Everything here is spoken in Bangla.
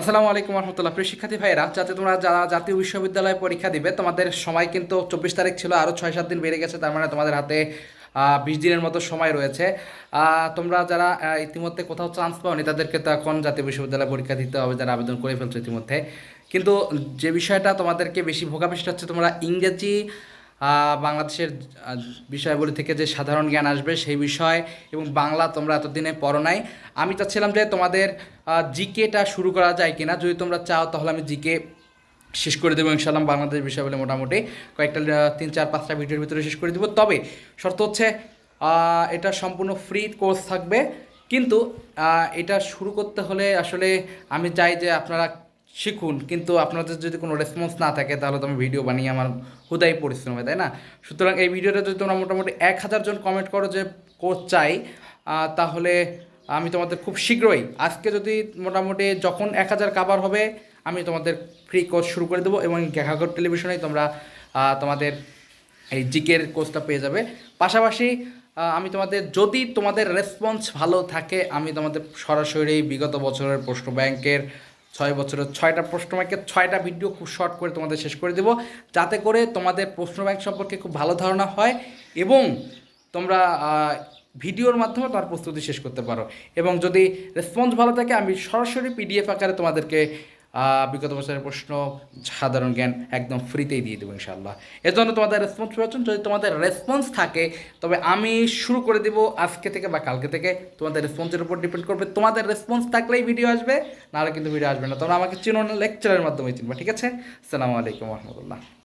আসসালামু আলাইকুম রহমতুল্লাহ। প্রিয় শিক্ষার্থী ভাইরা যাতে তোমরা যারা জাতীয় বিশ্ববিদ্যালয়ে পরীক্ষা দিবে, তোমাদের সময় কিন্তু চব্বিশ তারিখ ছিল আরও ছয় সাত দিন বেড়ে গেছে, তার মানে তোমাদের হাতে বিশ দিনের মতো সময় রয়েছে। তোমরা যারা ইতিমধ্যে কোথাও চান্স পাওনি, তাদেরকে তো এখন জাতীয় বিশ্ববিদ্যালয়ে পরীক্ষা দিতে হবে, যারা আবেদন করে ফেলছো ইতিমধ্যে। কিন্তু যে বিষয়টা তোমাদেরকে বেশি ভোগাবে সেটা হচ্ছে, তোমরা ইংরেজি বাংলাদেশের বিষয়গুলি থেকে যে সাধারণ জ্ঞান আসবে সেই বিষয় এবং বাংলা তোমরা এতদিনে পড়ো নাই। আমি চাচ্ছিলাম যে তোমাদের জিকেটা শুরু করা যায় কিনা। যদি তোমরা চাও তাহলে আমি জিকে শেষ করে দেবো ইনশাল্লাহ বাংলাদেশ বিষয় বলে মোটামুটি। কয়েকটা তিন, চার, পাঁচটা ভিডিওর ভিতরে শেষ করে দেবো। তবে শর্ত হচ্ছে এটা সম্পূর্ণ ফ্রি কোর্স থাকবে। কিন্তু এটা শুরু করতে হলে আসলে আমি চাই যে আপনারা শিখুন, কিন্তু আপনাদের যদি কোনো রেসপন্স না থাকে, তাহলে তো আমি ভিডিও বানিয়ে আমার হুদাই পরিশ্রম হয় তাই না? সুতরাং এই ভিডিওটা যদি তোমরা মোটামুটি এক হাজার জন কমেন্ট করো যে কোর্স চাই তাহলে আমি তোমাদের খুব শীঘ্রই, আজকে যদি মোটামুটি যখন এক হাজার কাবার হবে, আমি তোমাদের ফ্রি কোর্স শুরু করে দেবো এবং গ্যাঘাগর টেলিভিশনেই তোমরা তোমাদের এই জিকের কোর্সটা পেয়ে যাবে। পাশাপাশি আমি তোমাদের, যদি তোমাদের রেসপন্স ভালো থাকে, আমি তোমাদের সরাসরি বিগত বছরের প্রশ্ন ব্যাংকের ছয় বছরের ছয়টা প্রশ্ন ব্যাংকের ছয়টা ভিডিও খুব শর্ট করে তোমাদের শেষ করে দেবো। যাতে করে তোমাদের প্রশ্ন ব্যাংক সম্পর্কে খুব ভালো ধারণা হয় এবং তোমরা ভিডিওর মাধ্যমে তার প্রস্তুতি শেষ করতে পারো। এবং যদি রেসপন্স ভালো থাকে, আমি সরাসরি পিডিএফ আকারে তোমাদেরকে বিগত বছরের প্রশ্ন, সাধারণ জ্ঞান একদম ফ্রিতেই দিয়ে দেবো ইনশাল্লাহ এর জন্য তোমাদের রেসপন্স প্রয়োজন যদি তোমাদের রেসপন্স থাকে, তবে আমি শুরু করে দেবো আজকে থেকে বা কালকে থেকে। তোমাদের রেসপন্সের উপর ডিপেন্ড করবে। তোমাদের রেসপন্স থাকলেই ভিডিও আসবে, নাহলে কিন্তু ভিডিও আসবে না। তোমরা আমাকে চিনো না লেকচারের মাধ্যমে চিনবে, ঠিক আছে? আসসালামু আলাইকুম রহমতুল্লাহ।